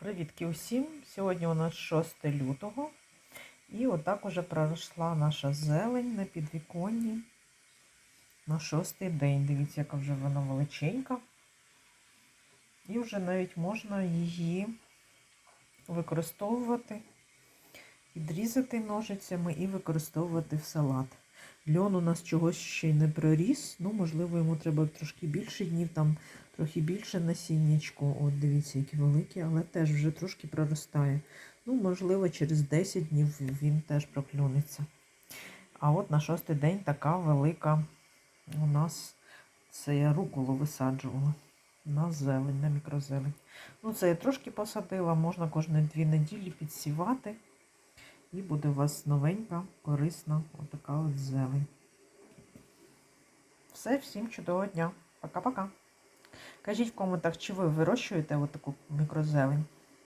Привітки усім! Сьогодні у нас 6 лютого. І отак уже пройшла наша зелень на підвіконні на шостий день. Дивіться, яка вже вона величенька. І вже навіть можна її використовувати, підрізати ножицями і використовувати в салат. Льон у нас чогось ще й не проріс, ну, можливо, йому треба трошки більше днів, там трохи більше насіннячку. От дивіться, які великі, але теж вже трошки проростає. Ну, можливо, через 10 днів він теж проклюнеться. А от на шостий день така велика у нас це я руколу висаджувала на зелень, на мікрозелень. Ну, це я трошки посадила, можна кожні дві неділі підсівати. І буде у вас новенька, корисна отака от зелень. Все, всім чудового дня. Пока-пока. Кажіть в коментах, чи ви вирощуєте отаку мікрозелень.